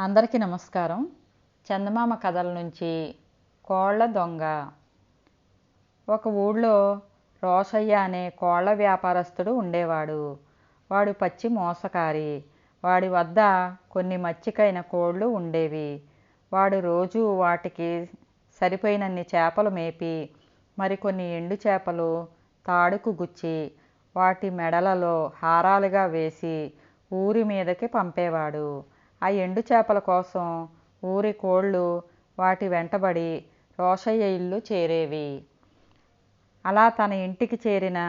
అందరికీ నమస్కారం. చందమామ కథల నుంచి కోళ్ళ దొంగ. ఒక ఊళ్ళో రోషయ్య అనే కోళ్ళ వ్యాపారస్తుడు ఉండేవాడు. వాడు పచ్చి మోసకారి. వాడి వద్ద కొన్ని మచ్చికైన కోళ్ళు ఉండేవి. వాడు రోజు వాటికి సరిపోయినన్ని చేపలు మేపి మరికొన్ని ఎండు చేపలు తాడుకు గుచ్చి వాటి మెడలలో హారాలుగా వేసి ఊరి మీదకి పంపేవాడు. ఆ ఎండు చేపల కోసం ఊరి కోళ్ళు వాటి వెంటబడి రోషయ్య ఇల్లు చేరేవి. అలా తన ఇంటికి చేరిన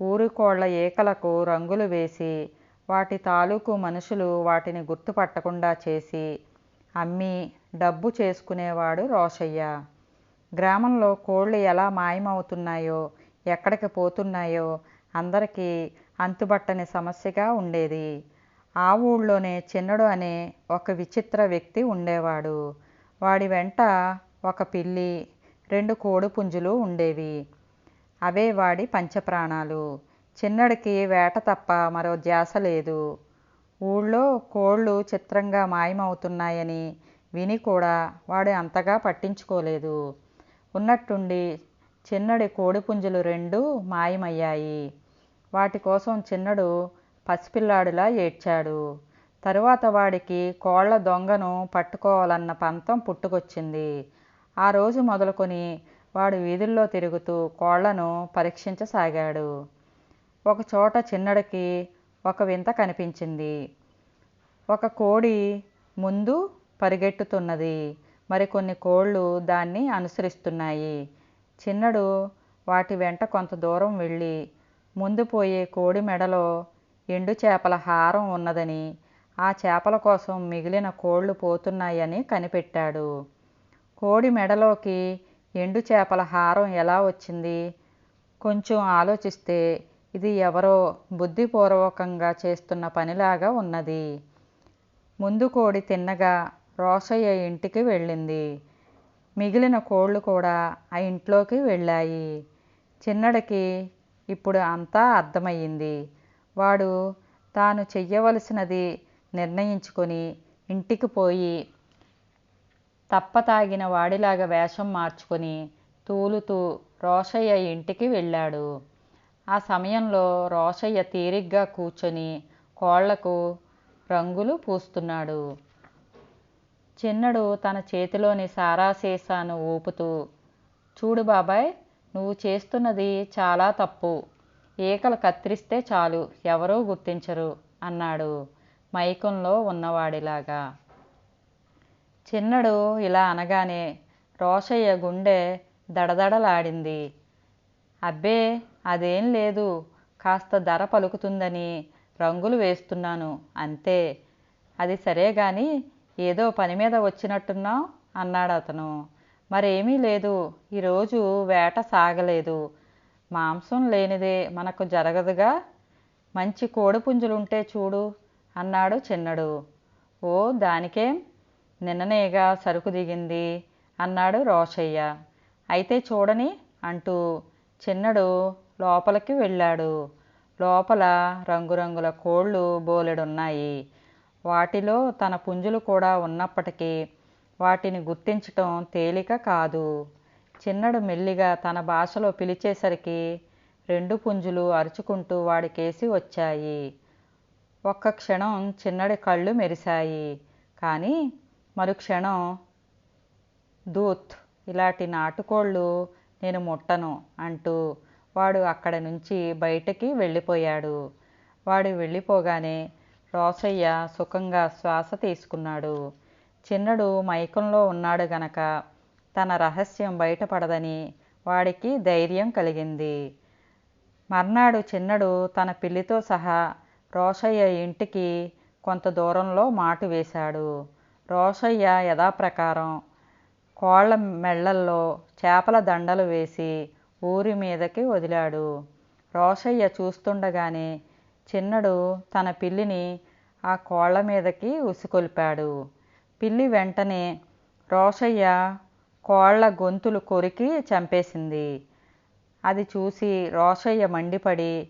ఊరి కోళ్ళ ఏకలకు రంగులు వేసి వాటి తాలూకు మనుషులు వాటిని గుర్తుపట్టకుండా చేసి అమ్మి డబ్బు చేసుకునేవాడు రోషయ్య గ్రామంలో కోళ్ళు ఎలా మాయమవుతున్నాయో ఎక్కడికి పోతున్నాయో అందరికీ అంతుబట్టని సమస్యగా ఉండేది. ఆ ఊళ్ళోనే చిన్నడు అనే ఒక విచిత్ర వ్యక్తి ఉండేవాడు. వాడి వెంట ఒక పిల్లి రెండు కోడిపుంజులు ఉండేవి. అవే వాడి పంచప్రాణాలు. చిన్నడికి వేట తప్ప మరో ధ్యాస లేదు. ఊళ్ళో కోళ్ళు చిత్రంగా మాయమవుతున్నాయని విని కూడా వాడు అంతగా పట్టించుకోలేదు. ఉన్నట్టుండి చిన్నడి కోడిపుంజులు రెండు మాయమయ్యాయి. వాటి కోసం చిన్నడు పసిపిల్లాడిలా ఏడ్చాడు. తరువాత వాడికి కోళ్ళ దొంగను పట్టుకోవాలన్న పంతం పుట్టుకొచ్చింది. ఆ రోజు మొదలుకొని వాడు వీధుల్లో తిరుగుతూ కోళ్ళను పరీక్షించసాగాడు. ఒకచోట చిన్నడికి ఒక వింత కనిపించింది. ఒక కోడి ముందు పరిగెట్టుతున్నది. మరికొన్ని కోళ్ళు దాన్ని అనుసరిస్తున్నాయి. చిన్నడు వాటి వెంట కొంత దూరం వెళ్ళి ముందు పోయే కోడి మెడలో ఎండు చేపల హారం ఉన్నదని ఆ చేపల కోసం మిగిలిన కోళ్ళు పోతున్నాయని కనిపెట్టాడు. కోడి మెడలోకి ఎండు చేపల హారం ఎలా వచ్చింది? కొంచెం ఆలోచిస్తే ఇది ఎవరో బుద్ధిపూర్వకంగా చేస్తున్న పనిలాగా ఉన్నది. ముందు కోడి తిన్నగా రోషయ్య ఇంటికి వెళ్ళింది. మిగిలిన కోళ్ళు కూడా ఆ ఇంట్లోకి వెళ్ళాయి. చిన్నడికి ఇప్పుడు అంతా అర్థమయ్యింది. వాడు తాను చెయ్యవలసినది నిర్ణయించుకొని ఇంటికి పోయి తప్పతాగిన వాడిలాగా వేషం మార్చుకొని తూలుతూ రోషయ్య ఇంటికి వెళ్ళాడు. ఆ సమయంలో రోషయ్య తీరిగ్గా కూర్చొని కోళ్ళకు రంగులు పూస్తున్నాడు. చిన్నడు తన చేతిలోని సారా సీసాను ఊపుతూ చూడు బాబాయ్ నువ్వు చేస్తున్నది చాలా తప్పు. ఈకలు కత్తిరిస్తే చాలు ఎవరూ గుర్తించరు అన్నాడు మైకంలో ఉన్నవాడిలాగా. చిన్నడు ఇలా అనగానే రోషయ్య గుండె దడదడలాడింది. అబ్బే అదేం లేదు కాస్త ధర పలుకుతుందని రంగులు వేస్తున్నాను అంతే. అది సరే గాని ఏదో పని మీద వచ్చినట్టున్నావు అన్నాడు అతను మరేమీ లేదు ఈరోజు వేట సాగలేదు మాంసం లేనిదే మనకు జరగదుగా. మంచి కోడిపుంజులుంటే చూడు అన్నాడు చిన్నడు. ఓ దానికేం? నిన్ననేగా సరుకు దిగింది అన్నాడు రోషయ్య. అయితే చూడని అంటూ చిన్నడు లోపలికి వెళ్ళాడు. లోపల రంగురంగుల కోళ్ళు బోలెడున్నాయి. వాటిలో తన పుంజులు కూడా ఉన్నప్పటికీ వాటిని గుర్తించటం తేలిక కాదు. చిన్నడు మెల్లిగా తన భాషలో పిలిచేసరికి రెండు పుంజులు అరుచుకుంటూ వాడికేసి వచ్చాయి. ఒక్క క్షణం చిన్నడి కళ్ళు మెరిశాయి. కానీ మరుక్షణం దూత్ ఇలాంటి నాటుకోళ్ళు నేను ముట్టను అంటూ వాడు అక్కడ నుంచి బయటకి వెళ్ళిపోయాడు. వాడు వెళ్ళిపోగానే రోసయ్య సుఖంగా శ్వాస తీసుకున్నాడు. చిన్నడు మైకంలో ఉన్నాడు గనక తన రహస్యం బయటపడదని వాడికి ధైర్యం కలిగింది. మర్నాడు చిన్నడు తన పిల్లితో సహా రోషయ్య ఇంటికి కొంత దూరంలో మాటు వేశాడు. రోషయ్య యథాప్రకారం కోళ్ళ మెళ్ళల్లో చేపల దండలు వేసి ఊరి మీదకి వదిలాడు. రోషయ్య చూస్తుండగానే చిన్నడు తన పిల్లిని ఆ కోళ్ళ మీదకి ఉసుకొల్పాడు. పిల్లి వెంటనే రోషయ్య కోళ్ళ గొంతులు కొరికి చంపేసింది. అది చూసి రోషయ్య మండిపడి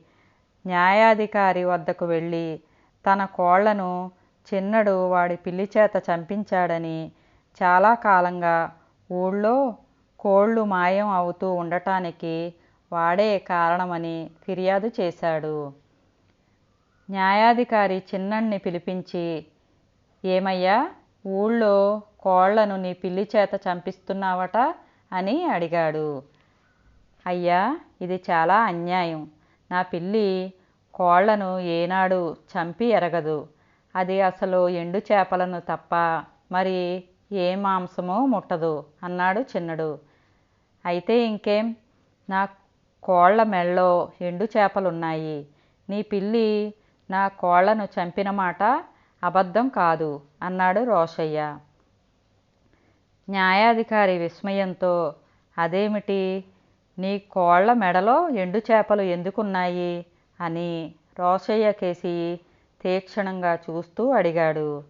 న్యాయాధికారి వద్దకు వెళ్ళి తన కోళ్ళను చిన్నడు వాడి పిల్లి చేత చంపించాడని చాలా కాలంగా ఊళ్ళో కోళ్ళు మాయం అవుతూ ఉండటానికి వాడే కారణమని ఫిర్యాదు చేశాడు. న్యాయాధికారి చిన్నణ్ణి పిలిపించి ఏమయ్యా ఊళ్ళో కోళ్ళను నీ పిల్లి చేత చంపిస్తున్నావట అని అడిగాడు. అయ్యా ఇది చాలా అన్యాయం. నా పిల్లి కోళ్ళను ఏనాడు చంపి ఎరగదు. అది అసలు ఎండు చేపలను తప్ప మరి ఏ మాంసమో ముట్టదు అన్నాడు చిన్నడు. అయితే ఇంకేం? నా కోళ్ళ మెళ్ళో ఎండు చేపలున్నాయి. నీ పిల్లి నా కోళ్ళను చంపిన మాట అబద్ధం కాదు అన్నాడు రోషయ్య. న్యాయాధికారి విస్మయంతో అదేమిటి? నీ కోళ్ళ మెడలో ఎండు చేపలు ఎందుకున్నాయి? అని రోషయ్య కేసి తీక్షణంగా చూస్తూ అడిగాడు.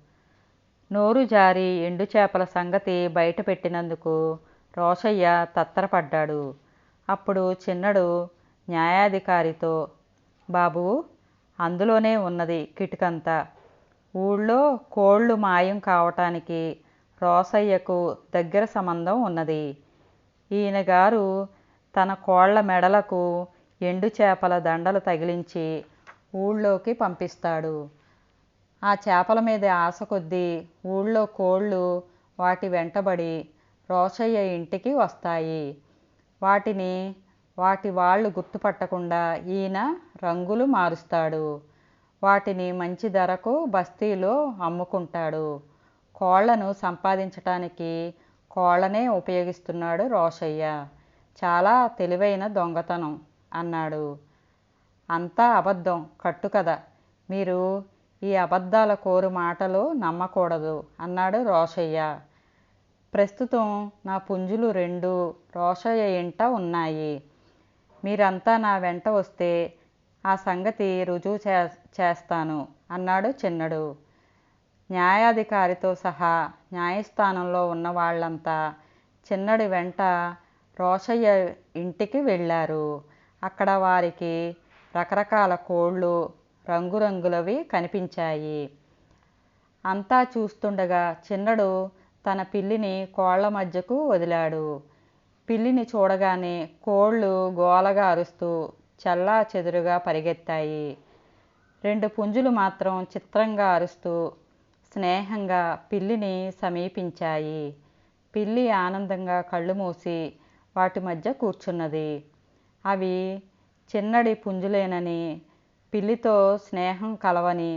నోరు జారి ఎండు చేపల సంగతి బయటపెట్టినందుకు రోషయ్య తత్తరపడ్డాడు. అప్పుడు చిన్నడు న్యాయాధికారితో బాబు అందులోనే ఉన్నది కిటికంతా. ఊళ్ళో కోళ్ళు మాయం కావటానికి రోసయ్యకు దగ్గర సంబంధం ఉన్నది. ఈయన గారు తన కోళ్ళ మెడలకు ఎండు చేపల దండలు తగిలించి ఊళ్ళోకి పంపిస్తాడు. ఆ చేపల మీద ఆశ కొద్దీ ఊళ్ళో కోళ్ళు వాటి వెంటబడి రోషయ్య ఇంటికి వస్తాయి. వాటిని వాటి వాళ్ళు గుర్తుపట్టకుండా ఈయన రంగులు మారుస్తాడు. వాటిని మంచి ధరకు బస్తీలో అమ్ముకుంటాడు. కోళ్ళను సంపాదించటానికి కోళ్ళనే ఉపయోగిస్తున్నాడు రోషయ్య. చాలా తెలివైన దొంగతనం అన్నాడు. అంతా అబద్ధం కట్టుకథ. మీరు ఈ అబద్ధాల కోరు మాటలు నమ్మకూడదు అన్నాడు రోషయ్య. ప్రస్తుతం నా పుంజులు రెండు రోషయ్య ఇంట ఉన్నాయి. మీరంతా నా వెంట వస్తే ఆ సంగతి రుజువు చే చేస్తాను అన్నాడు చిన్నడు. న్యాయాధికారితో సహా న్యాయస్థానంలో ఉన్న వాళ్ళంతా చిన్నడి వెంట రోషయ్య ఇంటికి వెళ్ళారు. అక్కడ వారికి రకరకాల కోళ్ళు రంగురంగులవి కనిపించాయి. అంతా చూస్తుండగా చిన్నడు తన పిల్లిని కోళ్ళ మధ్యకు వదిలాడు. పిల్లిని చూడగానే కోళ్ళు గోలగా అరుస్తూ చల్లా చెదురుగా పరిగెత్తాయి. రెండు పుంజులు మాత్రం చిత్రంగా అరుస్తూ స్నేహంగా పిల్లిని సమీపించాయి. పిల్లి ఆనందంగా కళ్ళు మూసి వాటి మధ్య కూర్చున్నది. అవి చిన్నడి పుంజులేనని పిల్లితో స్నేహం కలవని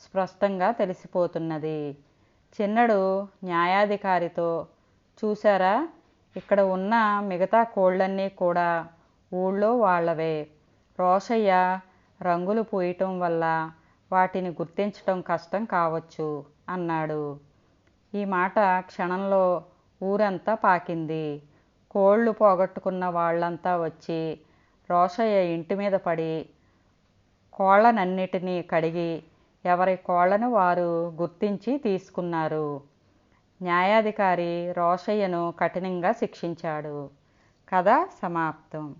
స్పష్టంగా తెలిసిపోతున్నది. చిన్నడు న్యాయాధికారితో చూసారా ఇక్కడ ఉన్న మిగతా కోళ్ళన్నీ కూడా ఊళ్ళో వాళ్ళవే. రోషయ్య రంగులు పూయటం వల్ల వాటిని గుర్తించటం కష్టం కావచ్చు అన్నాడు. ఈ మాట క్షణంలో ఊరంతా పాకింది. కోళ్ళు పోగొట్టుకున్న వాళ్ళంతా వచ్చి రోషయ్య ఇంటి మీద పడి కోళ్ళనన్నిటినీ కడిగి ఎవరి కోళ్ళను వారు గుర్తించి తీసుకున్నారు. న్యాయాధికారి రోషయ్యను కఠినంగా శిక్షించాడు. కథ సమాప్తం.